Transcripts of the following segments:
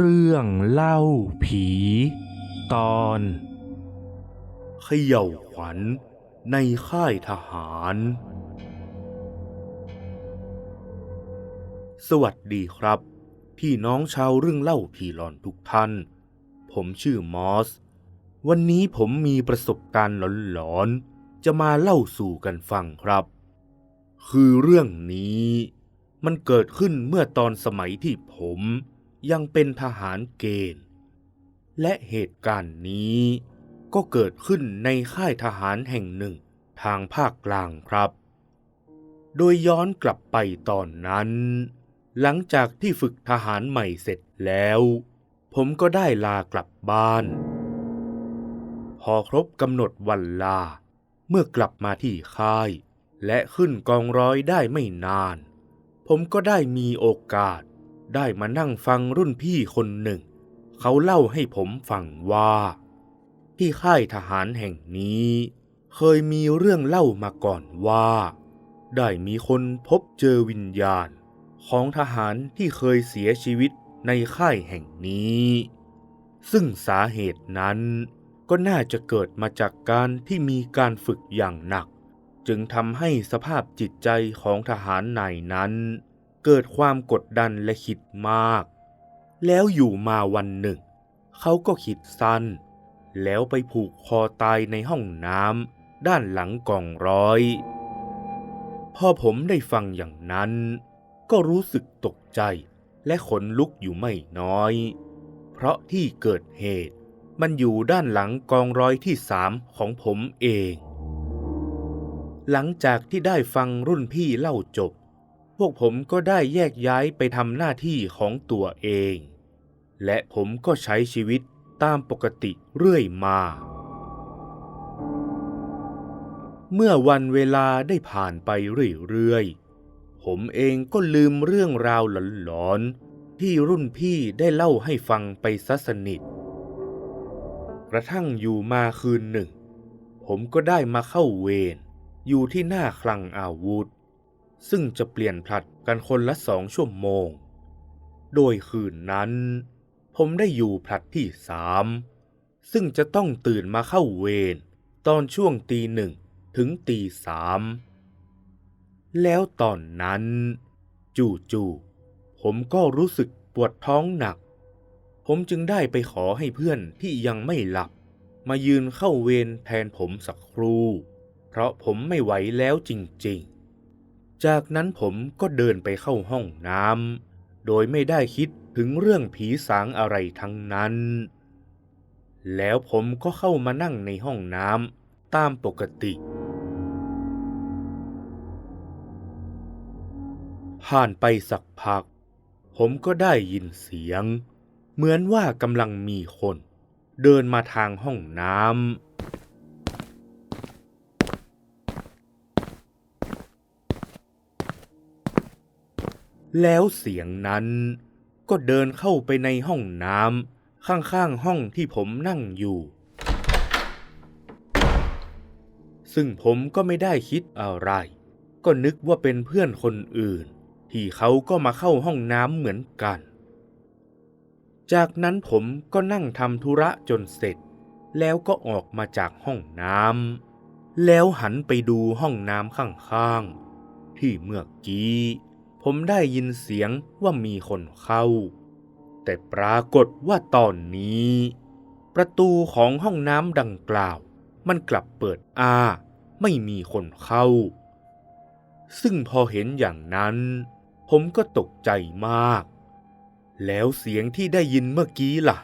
เรื่องเล่าผี ตอนเขย่าขวัญในค่ายทหาร สวัสดีครับ พี่น้องชาวเรื่องเล่าผีหลอนทุกท่าน ผมชื่อมอส วันนี้ผมมีประสบการณ์หลอนๆ จะมาเล่าสู่กันฟังครับ คือเรื่องนี้มันเกิดขึ้นเมื่อตอนสมัยที่ผม ยังเป็นทหารเกณฑ์ และเหตุการณ์นี้ก็เกิดขึ้นในค่ายทหารแห่งหนึ่งทางภาคกลางครับ โดยย้อนกลับไปตอนนั้น หลังจากที่ฝึกทหารใหม่เสร็จแล้ว ผมก็ได้ลากลับบ้าน พอครบกำหนดวันลา เมื่อกลับมาที่ค่าย และขึ้นกองร้อยได้ไม่นาน ผมก็ได้มีโอกาส ได้มานั่งฟังรุ่นพี่คนหนึ่ง เขาเล่าให้ผมฟังว่า ที่ค่ายทหารแห่งนี้ เคยมีเรื่องเล่ามาก่อนว่า ได้มีคนพบเจอวิญญาณ ของทหารที่เคยเสียชีวิตในค่ายแห่งนี้ ซึ่งสาเหตุนั้นก็น่าจะเกิดมาจากการที่มีการฝึกอย่างหนัก จึงทำให้สภาพจิตใจของทหารนายนั้น เกิดความกดดันและคิดมาก แล้วอยู่มาวันหนึ่ง เขาก็คิดสั้น แล้วไปผูกคอตายในห้องน้ำด้านหลังกองร้อย พอผมได้ฟังอย่างนั้น ก็รู้สึกตกใจและขนลุกอยู่ไม่น้อย เพราะที่เกิดเหตุมันอยู่ด้านหลังกองร้อยที่สามของผมเอง หลังจากที่ได้ฟังรุ่นพี่เล่าจบ พวกผมก็ได้แยกย้ายไปทำหน้าที่ของตัวเอง และผมก็ใช้ชีวิตตามปกติเรื่อยมา เมื่อวันเวลาได้ผ่านไปเรื่อยๆ ผมเองก็ลืมเรื่องราวหลอนๆ ที่รุ่นพี่ได้เล่าให้ฟังไปซะสนิท กระทั่งอยู่มาคืนหนึ่ง ผมก็ได้มาเข้าเวรอยู่ที่หน้าคลังอาวุธ ซึ่งจะเปลี่ยนผลัดกันคนละสองชั่วโมง โดยคืนนั้น ผมได้อยู่ผลัดที่สามซึ่งจะต้องตื่นมาเข้าเวรตอนช่วงตีหนึ่งถึงตีสามแล้วตอนนั้น จู่ๆผมก็รู้สึกปวดท้องหนัก ผมจึงได้ไปขอให้เพื่อนที่ยังไม่หลับ มายืนเข้าเวรแทนผมสักครู่ เพราะผมไม่ไหวแล้วจริงๆ จากนั้นผมก็เดินไปเข้าห้องน้ำโดยไม่ได้คิดถึงเรื่องผีสางอะไรทั้งนั้น แล้วผมก็เข้ามานั่งในห้องน้ำตามปกติ ผ่านไปสักพัก ผมก็ได้ยินเสียง เหมือนว่ากำลังมีคน เดินมาทางห้องน้ำ แล้วเสียงนั้นก็เดินเข้าไปในห้องน้ำข้างๆห้องที่ผมนั่งอยู่ ซึ่งผมก็ไม่ได้คิดอะไร ก็นึกว่าเป็นเพื่อนคนอื่น ที่เขาก็มาเข้าห้องน้ำเหมือนกัน จากนั้นผมก็นั่งทำธุระจนเสร็จ แล้วก็ออกมาจากห้องน้ำแล้วหันไปดูห้องน้ำข้างๆ ที่เมื่อกี้ ผมได้ยินเสียงว่ามีคนเข้า แต่ปรากฏว่าตอนนี้ ประตูของห้องน้ำดังกล่าว มันกลับเปิดอ้า ไม่มีคนเข้า ซึ่งพอเห็นอย่างนั้น ผมก็ตกใจมาก แล้วเสียงที่ได้ยินเมื่อกี้ล่ะ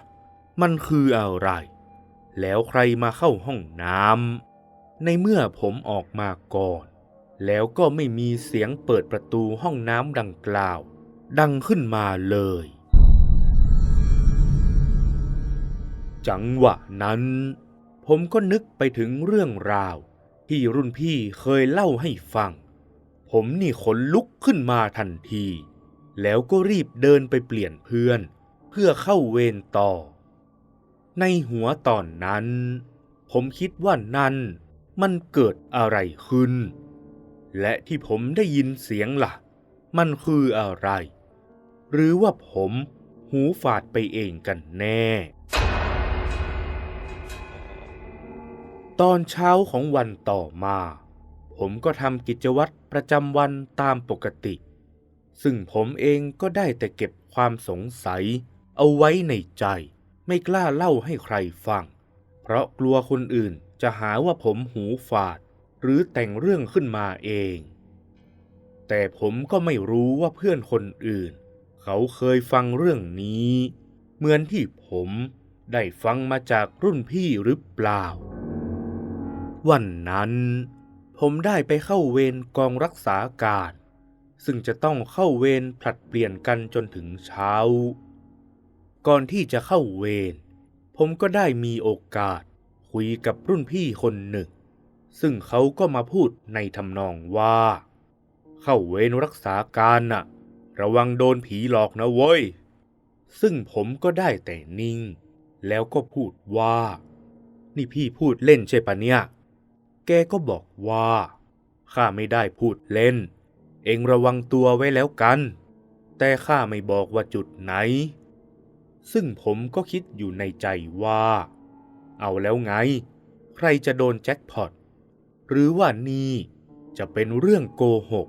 มันคืออะไร แล้วใครมาเข้าห้องน้ำในเมื่อผมออกมาก่อน แล้วก็ไม่มีเสียงเปิดประตูห้องน้ำดังกล่าว ดังขึ้นมาเลย จังหวะนั้น ผมก็นึกไปถึงเรื่องราว ที่รุ่นพี่เคยเล่าให้ฟัง ผมนี่ขนลุกขึ้นมาทันที แล้วก็รีบเดินไปเปลี่ยนเพื่อน เพื่อเข้าเวรต่อ ในหัวตอนนั้น ผมคิดว่านั่นมันเกิดอะไรขึ้น และที่ผมได้ยินเสียงล่ะ มันคืออะไร หรือว่าผมหูฝาดไปเองกันแน่ ตอนเช้าของวันต่อมา ผมก็ทำกิจวัตรประจำวันตามปกติ ซึ่งผมเองก็ได้แต่เก็บความสงสัย เอาไว้ในใจ ไม่กล้าเล่าให้ใครฟัง เพราะกลัวคนอื่นจะหาว่าผมหูฝาด หรือแต่งเรื่องขึ้นมาเอง แต่ผมก็ไม่รู้ว่าเพื่อนคนอื่น เขาเคยฟังเรื่องนี้ เหมือนที่ผมได้ฟังมาจากรุ่นพี่หรือเปล่า วันนั้นผมได้ไปเข้าเวรกองรักษาการ ซึ่งจะต้องเข้าเวรผลัดเปลี่ยนกันจนถึงเช้า ก่อนที่จะเข้าเวรผมก็ได้มีโอกาสคุยกับรุ่นพี่คนหนึ่ง ซึ่งเขาก็มาพูดในทำนองว่า เข้าเวรรักษาการน่ะ ระวังโดนผีหลอกนะเว้ย ซึ่งผมก็ได้แต่นิ่ง แล้วก็พูดว่า นี่พี่พูดเล่นใช่ปะเนี่ย แกก็บอกว่าข้าไม่ได้พูดเล่น เองระวังตัวไว้แล้วกัน แต่ข้าไม่บอกว่าจุดไหน ซึ่งผมก็คิดอยู่ในใจว่า เอาแล้วไง ใครจะโดนแจ็คพอต หรือว่านี่จะเป็นเรื่องโกหก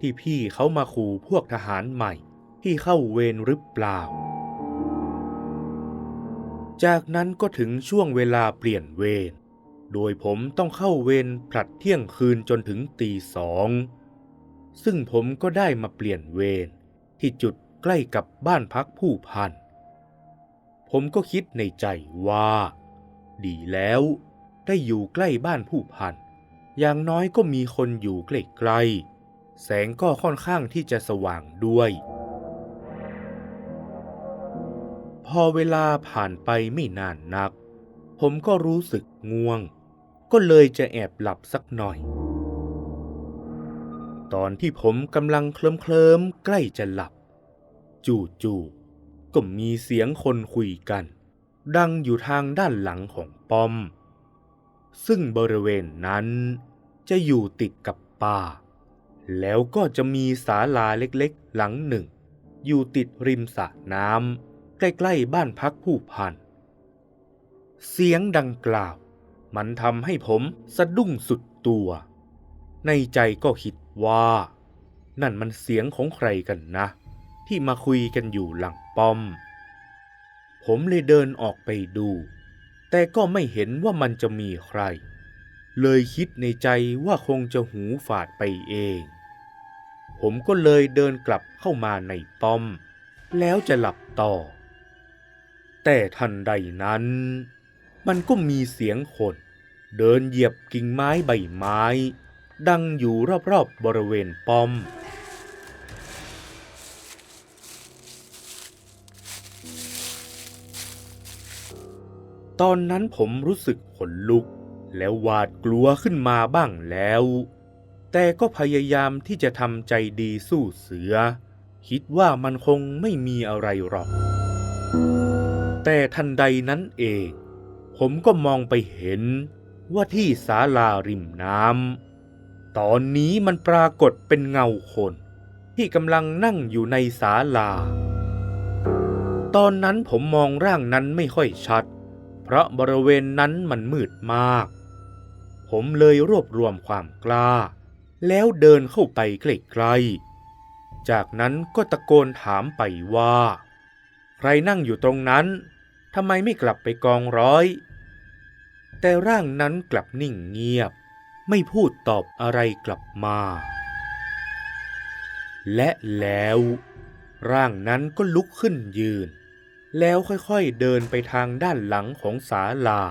ที่พี่เขามาขู่พวกทหารใหม่ที่เข้าเวรหรือเปล่า จากนั้นก็ถึงช่วงเวลาเปลี่ยนเวร โดยผมต้องเข้าเวรผลัดเที่ยงคืนจนถึงตีสอง ซึ่งผมก็ได้มาเปลี่ยนเวรที่จุดใกล้กับบ้านพักผู้พัน ผมก็คิดในใจว่า ดีแล้วได้อยู่ใกล้บ้านผู้พัน อย่างน้อยก็มีคนอยู่ใกล้ๆแสงก็ค่อนข้างที่จะสว่างด้วย พอเวลาผ่านไปไม่นานนัก ผมก็รู้สึกง่วง ก็เลยจะแอบหลับสักหน่อย ตอนที่ผมกำลังเคลิ้มเคลิมๆใกล้จะหลับ จู่ๆก็มีเสียงคนคุยกัน ดังอยู่ทางด้านหลังของป้อมซึ่งบริเวณนั้น จะอยู่ติดกับป่า แล้วก็จะมีศาลาเล็กๆ หลังหนึ่ง อยู่ติดริมสระน้ำใกล้ๆบ้านพักผู้พัน เสียงดังกล่าว มันทำให้ผมสะดุ้งสุดตัว ในใจก็คิดว่า นั่นมันเสียงของใครกันนะ ที่มาคุยกันอยู่หลังป้อม ผมเลยเดินออกไปดู แต่ก็ไม่เห็นว่ามันจะมีใคร เลยคิดในใจว่าคงจะหูฝาดไปเอง ผมก็เลยเดินกลับเข้ามาในป้อม แล้วจะหลับต่อ แต่ทันใดนั้น มันก็มีเสียงคนเดินเหยียบกิ่งไม้ใบไม้ ดังอยู่รอบๆบริเวณป้อม ตอนนั้นผมรู้สึกขนลุก แล้วหวาดกลัวขึ้นมาบ้างแล้ว แต่ก็พยายามที่จะทำใจดีสู้เสือ คิดว่ามันคงไม่มีอะไรหรอก แต่ทันใดนั้นเอง ผมก็มองไปเห็นว่าที่ศาลาริมน้ำตอนนี้มันปรากฏเป็นเงาคน ที่กำลังนั่งอยู่ในศาลา ตอนนั้นผมมองร่างนั้นไม่ค่อยชัด เพราะบริเวณนั้นมันมืดมาก ผมเลยรวบรวมความกล้า แล้วเดินเข้าไปใกล้ๆ จากนั้นก็ตะโกนถามไปว่า ใครนั่งอยู่ตรงนั้นทำไมไม่กลับไปกองร้อย แต่ร่างนั้นกลับนิ่งเงียบ ไม่พูดตอบอะไรกลับมา และแล้ว ร่างนั้นก็ลุกขึ้นยืน แล้วค่อยๆเดินไปทางด้านหลังของศาลา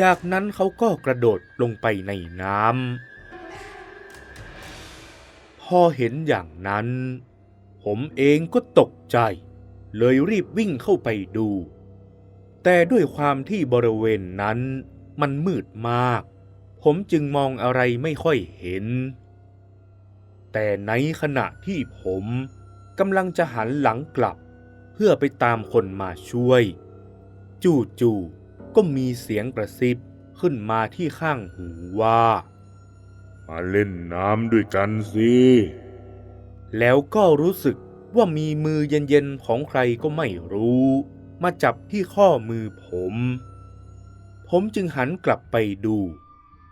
จากนั้นเขาก็กระโดดลงไปในน้ำ พอเห็นอย่างนั้น ผมเองก็ตกใจ เลยรีบวิ่งเข้าไปดู แต่ด้วยความที่บริเวณนั้นมันมืดมาก ผมจึงมองอะไรไม่ค่อยเห็น แต่ในขณะที่ผมกำลังจะหันหลังกลับ เพื่อไปตามคนมาช่วย จู่ๆ ก็มีเสียงกระซิบขึ้นมาที่ข้างหูว่า มาเล่นน้ำด้วยกันสิ แล้วก็รู้สึกว่ามีมือเย็นๆของใครก็ไม่รู้ มาจับที่ข้อมือผม ผมจึงหันกลับไปดู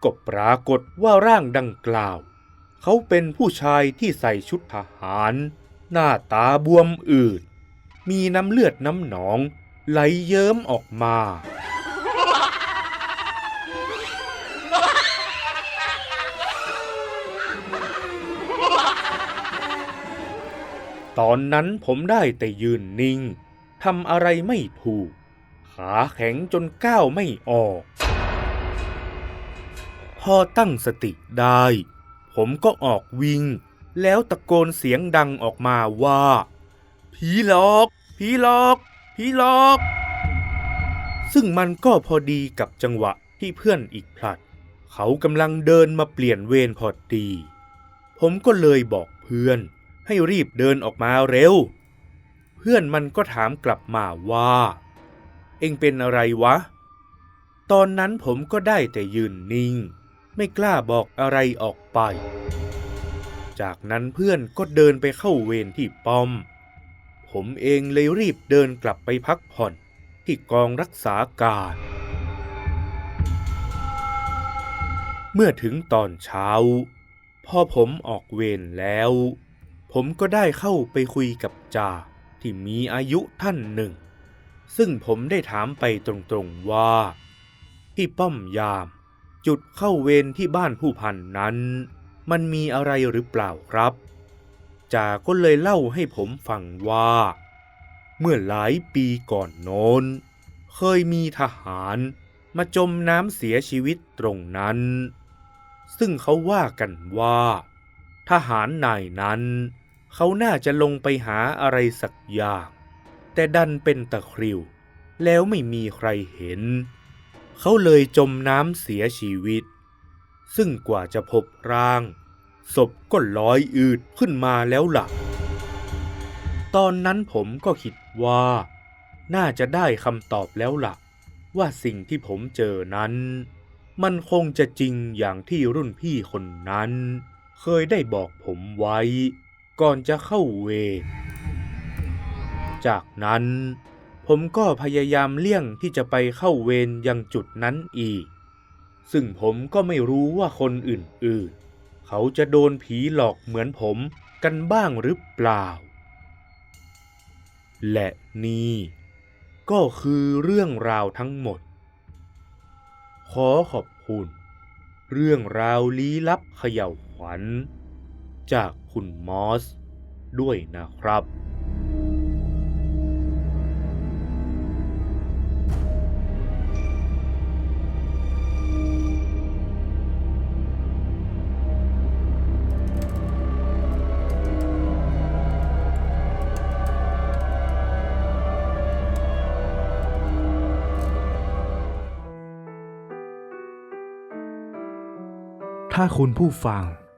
ก็ปรากฏว่าร่างดังกล่าว เขาเป็นผู้ชายที่ใส่ชุดทหาร หน้าตาบวมอืดมีน้ำเลือดน้ำหนอง ไหลเยิ้มออกมา ตอนนั้นผมได้แต่ยืนนิ่งทำอะไรไม่ถูก ขาแข็งจนก้าวไม่ออก พอตั้งสติได้ ผมก็ออกวิ่ง แล้วตะโกนเสียงดังออกมาว่า ผีหลอก ผีหลอก ผีหลอก ซึ่งมันก็พอดีกับจังหวะที่เพื่อนอีกพลัด เขากำลังเดินมาเปลี่ยนเวรพอดี ผมก็เลยบอกเพื่อน ให้รีบเดินออกมาเร็ว เพื่อนมันก็ถามกลับมาว่า เอ็งเป็นอะไรวะ ตอนนั้นผมก็ได้แต่ยืนนิ่ง ไม่กล้าบอกอะไรออกไป จากนั้นเพื่อนก็เดินไปเข้าเวรที่ป้อม ผมเองเลยรีบเดินกลับไปพักผ่อนที่กองรักษาการ เมื่อถึงตอนเช้า พอผมออกเวรแล้ว ผมก็ได้เข้าไปคุยกับจ่าที่มีอายุท่านหนึ่ง ซึ่งผมได้ถามไปตรงๆว่า ที่ป้อมยาม จุดเข้าเวรที่บ้านผู้พันนั้น มันมีอะไรหรือเปล่าครับจ่าก็เลยเล่าให้ผมฟังว่า เมื่อหลายปีก่อนโน้น เคยมีทหารมาจมน้ำเสียชีวิตตรงนั้น ซึ่งเขาว่ากันว่า ทหารนายนั้น เขาน่าจะลงไปหาอะไรสักอย่าง แต่ดันเป็นตะคริว แล้วไม่มีใครเห็น เขาเลยจมน้ำเสียชีวิต ซึ่งกว่าจะพบร่าง ศพก็ลอยอืดขึ้นมาแล้วหล่ะตอนนั้นผมก็คิดว่า น่าจะได้คำตอบแล้วล่ะ ว่าสิ่งที่ผมเจอนั้น มันคงจะจริงอย่างที่รุ่นพี่คนนั้น เคยได้บอกผมไว้ ก่อนจะเข้าเวรจากนั้นผมก็พยายามเลี่ยงที่จะไปเข้าเวรยังจุดนั้นอีก ซึ่งผมก็ไม่รู้ว่าคนอื่นๆ เขาจะโดนผีหลอกเหมือนผมกันบ้างหรือเปล่า และนี่ ก็คือเรื่องราวทั้งหมด ขอขอบคุณ เรื่องราวลี้ลับเขย่าวขวัญ จาก คุณมอส ด้วยนะครับ ถ้าคุณผู้ฟัง